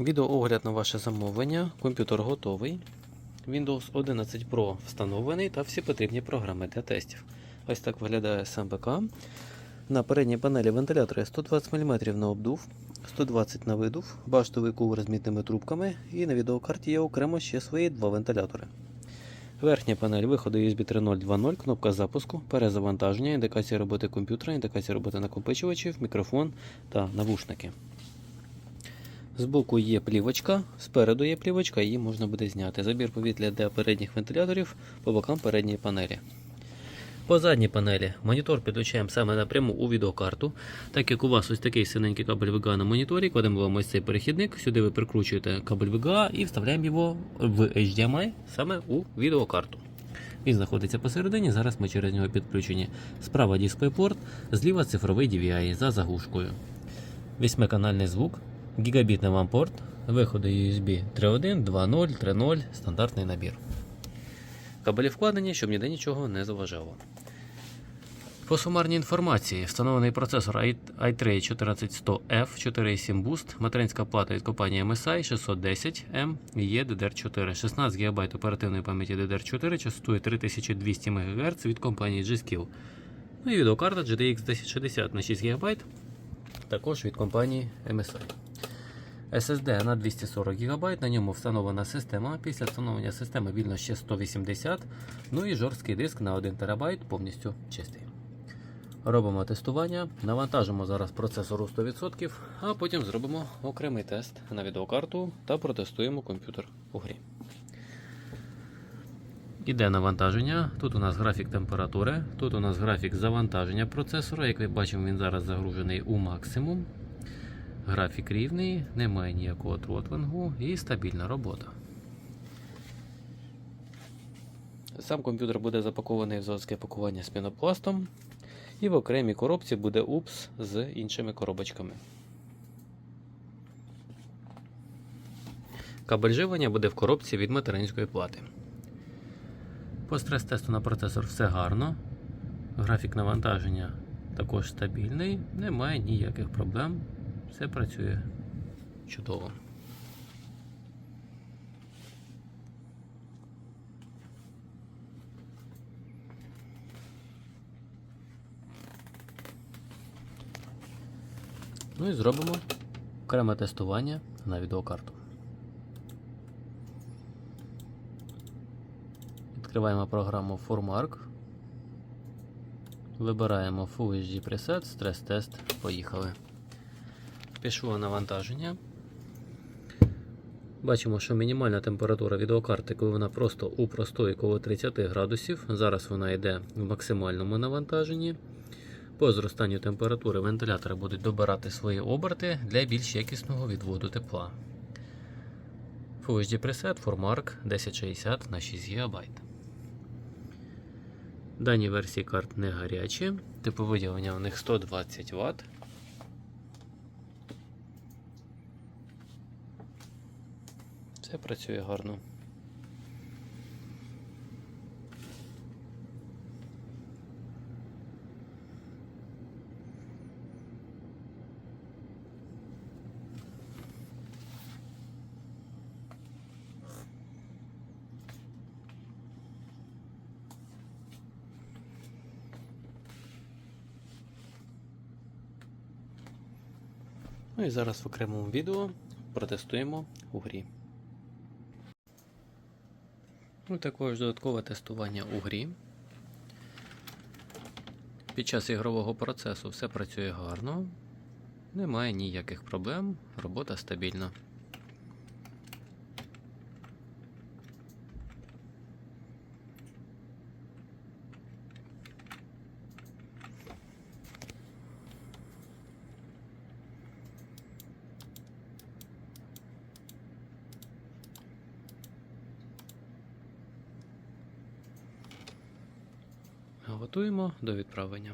Відеоогляд на ваше замовлення. Комп'ютер готовий. Windows 11 Pro встановлений та всі потрібні програми для тестів. Ось так виглядає сам. На передній панелі вентилятори 120 мм на обдув, 120 на видув, баштовий кувер з мідними трубками і на відеокарті є окремо ще свої два вентилятори. Верхня панель виходу USB 3.0 2.0, кнопка запуску, перезавантаження, індикація роботи комп'ютера, індикація роботи накопичувачів, мікрофон та навушники. Збоку є плівочка, спереду є плівочка, її можна буде зняти. Забір повітря для передніх вентиляторів по бокам передньої панелі. По задній панелі монітор підключаємо саме напряму у відеокарту. Так як у вас ось такий синенький кабель VGA на моніторі, кладемо вам ось цей перехідник, сюди ви прикручуєте кабель VGA і вставляємо його в HDMI саме у відеокарту. Він знаходиться посередині, зараз ми через нього підключені. Справа DisplayPort, зліва цифровий DVI за заглушкою. Восьмиканальний звук, гігабітний вам порт, виходи USB 3.1, 2.0, 3.0, стандартний набір. Кабелі вкладені, щоб ніде нічого не заважало. По сумарній інформації, встановлений процесор i3 14100F 4.7 Boost, материнська плата від компанії MSI 610M є DDR4, 16 ГБ оперативної пам'яті DDR4, частотою 3200 МГц від компанії G-Skill. Ну і відеокарта GTX 1060 на 6 ГБ, також від компанії MSI. SSD на 240 ГБ, на ньому встановлена система. Після встановлення системи вільно ще 180 ну і жорсткий диск на 1 ТБ повністю чистий. Робимо тестування, навантажимо зараз процесору 100%, а потім зробимо окремий тест на відеокарту та протестуємо комп'ютер у грі. Іде навантаження. Тут у нас графік температури, тут у нас графік завантаження процесора. Як ви бачимо, він зараз загружений у максимум. Графік рівний, немає ніякого тротлингу і стабільна робота. Сам комп'ютер буде запакований в заводське пакування з пінопластом, і в окремій коробці буде УПС з іншими коробочками. Кабель живлення буде в коробці від материнської плати. По стрес-тесту на процесор все гарно. Графік навантаження також стабільний, немає ніяких проблем. Все працює чудово. Ну і зробимо окреме тестування на відеокарту. Відкриваємо програму ForMark. Вибираємо Full HD Preset, стрес-тест. Поїхали. Пішло навантаження. Бачимо, що мінімальна температура відеокарти, коли вона просто у простої коло 30 градусів. Зараз вона йде в максимальному навантаженні. По зростанню температури вентилятори будуть добирати свої оберти для більш якісного відводу тепла. Full HD Preset ForMark 1060 на 6 ГБ. Дані версії карт не гарячі, типу у них 120 Вт. Все працює гарно. Ну і зараз в окремому відео протестуємо у грі. Ну, також додаткове тестування у грі. Під час ігрового процесу все працює гарно, немає ніяких проблем, робота стабільна. Готуємо до відправлення.